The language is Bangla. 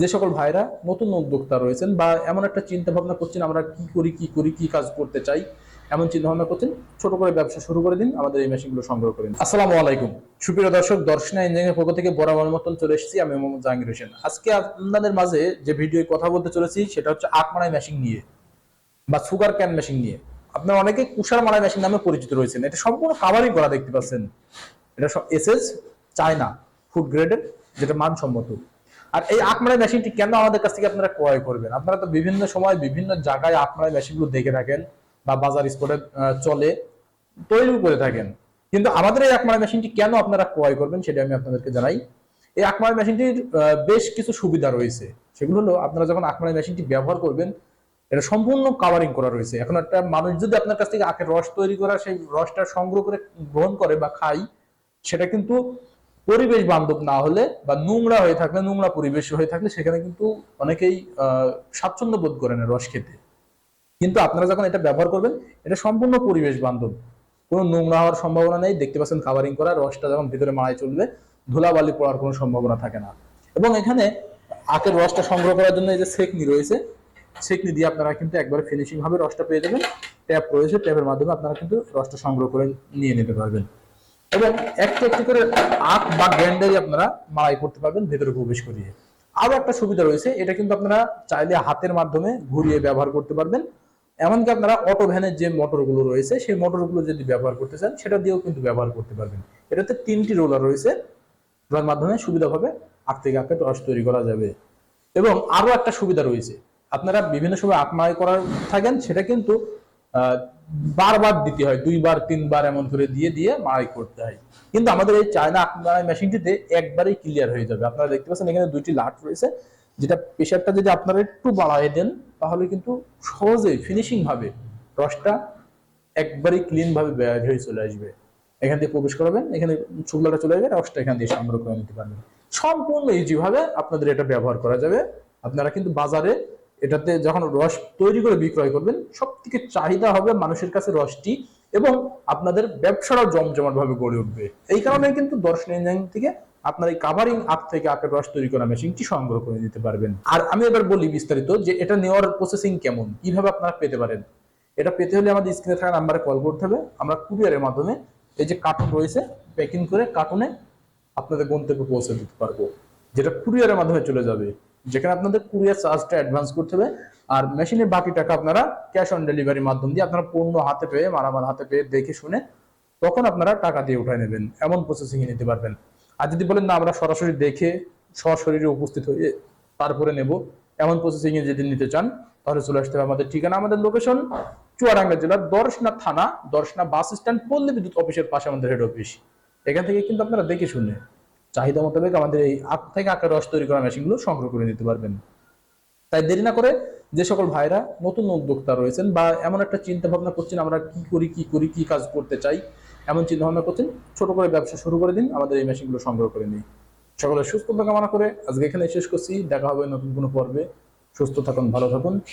যে সকল ভাইরা নতুন উদ্যোক্তা রয়েছেন বা এমন একটা চিন্তা ভাবনা করছেন, আমরা কি করি কি করি, কি কাজ করতে চাই, এমন চিন্তা ভাবনা করছেন, ছোট করে ব্যবসা শুরু করে দিন, আমাদের এই মেশিনগুলো সংগ্রহ করে দিন আসসালামু আলাইকুম। সুপ্রিয় দর্শক, দর্শনা ইঞ্জিনিয়ারিং পক্ষ থেকে বরাবর মতন চলে এসেছি, আমি মোহাম্মদ জাহাঙ্গীর হোসেন। আজকে আপনাদের মাঝে যে ভিডিও কথা বলতে চলেছি, সেটা হচ্ছে আটমারাই মেশিন নিয়ে, বা সুগার ক্যান মেশিন নিয়ে। আপনারা অনেকে কুষার মারাই মেশিন নামে পরিচিত রয়েছেন, এটা সম্পূর্ণ কাভারিং করা দেখতে পাচ্ছেন। এটা এসএস চায়না ফুড গ্রেডের যেটা মানসম্মত। আর এই আখমারাই মেশিনটি কেন আমাদের কাছ থেকে আপনারা ক্রয় করবেন? আপনারা তো বিভিন্ন সময় বিভিন্ন জায়গায় আখমারাই মেশিনগুলো দেখে থাকেন বা বাজার স্পটে চলে, তৈরি করে থাকেন। কিন্তু আমাদের এই আখমারাই মেশিনটি কেন আপনারা ক্রয় করবেন সেটা আমি আপনাদেরকে জানাই। এই আখমারাই মেশিনটির বেশ কিছু সুবিধা রয়েছে। সেগুলো হলো, আপনারা যখন আখমারাই মেশিনটি ব্যবহার করবেন, এটা সম্পূর্ণ কাভারিং করা রয়েছে। এখন একটা মানুষ যদি আপনার কাছ থেকে আখের রস তৈরি করা, সেই রসটা সংগ্রহ করে গ্রহণ করে বা খাই সেটা কিন্তু পরিবেশ বান্ধব না হলে বা নোংরা হয়ে থাকলে, নোংরা পরিবেশ হয়ে থাকলে সেখানে কিন্তু অনেকেই স্বাচ্ছন্দ্য বোধ করে না রস খেতে। কিন্তু আপনারা যখন এটা ব্যবহার করবেন, এটা সম্পূর্ণ পরিবেশ বান্ধব। কোনো নোংরা হওয়ার সম্ভাবনা নেই, দেখতে পাচ্ছেন কাভারিং করা, রসটা যখন ভিতরে মারাই চলবে, ধুলাবালি পড়ার কোনো সম্ভাবনা থাকে না। এবং এখানে আখের রসটা সংগ্রহ করার জন্য এই যে সেকনি রয়েছে সেকনি দিয়ে আপনারা কিন্তু একবারে ফিনিশিং ভাবে রসটা পেয়ে যাবেন। ট্যাপ রয়েছে ট্যাপের মাধ্যমে আপনারা কিন্তু রসটা সংগ্রহ করে নিয়ে নিতে পারবেন। এবং একটু একটু করে আখ বা গ্যান্ডারি আপনারা মাড়াই করতে পারবেন, ভেতরে প্রবেশ করিয়ে। আরও একটা সুবিধা রয়েছে, এটা কিন্তু আপনারা চাইলে হাতের মাধ্যমে ঘুরিয়ে ব্যবহার করতে পারবেন। এমনকি আপনারা অটো ভ্যানের যে মোটরগুলো রয়েছে, সেই মোটরগুলো যদি ব্যবহার করতে চান, সেটা দিয়েও কিন্তু ব্যবহার করতে পারবেন। এটাতে তিনটি রোলার রয়েছে, যার মাধ্যমে সুবিধাভাবে আখ থেকে আখে রস তৈরি করা যাবে। এবং আরও একটা সুবিধা রয়েছে, আপনারা বিভিন্ন সময় আখ মাড়াই করার থাকেন, সেটা কিন্তু বারবার দিতে হয়, দুইবার, তিনবার এমন করে দিয়ে দিয়ে মাড়াই করতে হয়। কিন্তু আমাদের এই চায়না মাড়াই মেশিনটিতে একবারেই ক্লিয়ার হয়ে যাবে। আপনারা দেখতে পাচ্ছেন এখানে দুইটি লাট রয়েছে, যেটা প্রেশারটা যদি আপনারা একটু বাড়ায় দেন, তাহলে কিন্তু সহজে ফিনিশিং ভাবে রসটা একবারেই ক্লিন ভাবে বের হয়ে চলে আসবে। এখান দিয়ে প্রবেশ করাবেন, এখানে শুকলাটা চলে যাবে রসটা এখান দিয়ে সংগ্রহ করে নিতে পারবেন। সম্পূর্ণ ইজি ভাবে আপনাদের এটা ব্যবহার করা যাবে। আপনারা কিন্তু বাজারে এটাতে যখন রস তৈরি করে বিক্রয় করবেন সব থেকে চাহিদা হবে মানুষের কাছে রসটি এবং আপনাদের ব্যবসাটাও জমজমাট ভাবে গড়ে উঠবে। এই কারণে কিন্তু দর্শন ইঞ্জিনিয়ারিং থেকে আপনার এই কাভারিং আখ থেকে আখের রস তৈরি করা মেশিনটি সংগ্রহ করে নিতে পারবেন। আর আমি এবার বলি বিস্তারিত যে এটা নেওয়ার প্রসেসিং কেমন, কীভাবে আপনারা পেতে পারেন। এটা পেতে হলে আমাদের স্ক্রিনে থাকা নাম্বারে কল করতে হবে। আমরা কুরিয়ারের মাধ্যমে এই যে কার্টুন রয়েছে প্যাকিং করে কার্টুনে আপনাদের গন্তব্যে পৌঁছে দিতে পারব, যেটা কুরিয়ারের মাধ্যমে চলে যাবে। যেখানে আপনাদের কুরিয়ার চার্জটা অ্যাডভান্স করতে হবে, আর মেশিনের বাকি টাকা আপনারা ক্যাশ অন ডেলিভারির মাধ্যম দিয়ে আপনারা পণ্য হাতে পেয়ে, মালামাল হাতে পেয়ে দেখে শুনে তখন আপনারা টাকা দিয়ে উঠায় নেবেন, এমন প্রসেসিং নিতে পারবেন। আর যদি বলেন না, আমরা সরাসরি দেখে সশরীরে উপস্থিত হয়ে তারপরে নেব, এমন প্রসেসিং এ যদি নিতে চান, তাহলে চলে আসতে হবে আমাদের ঠিকানা, আমাদের লোকেশন চুয়াডাঙ্গা জেলার দর্শনা থানা, দর্শনা বাস স্ট্যান্ড পল্লী বিদ্যুৎ অফিসের পাশে আমাদের হেড অফিস এখান থেকে কিন্তু আপনারা দেখে শুনে চাহিদা মোতাবেক আমাদের এই আখ থেকে আখের রস তৈরি করা মেশিনগুলো সংগ্রহ করে নিতে পারবেন। তাই দেরি না করে যে সকল ভাইরা, নতুন উদ্যোক্তা রয়েছেন বা এমন একটা চিন্তা ভাবনা করছেন, আমরা কি করি কি করি, কি কাজ করতে চাই, এমন চিন্তা ভাবনা করছেন, ছোট করে ব্যবসা শুরু করে দিন, আমাদের এই মেশিনগুলো সংগ্রহ করে নিই সকলের সুস্থতা কামনা করে আজকে এখানে শেষ করছি, দেখা হবে নতুন কোনো পর্বে। সুস্থ থাকুন, ভালো থাকুন।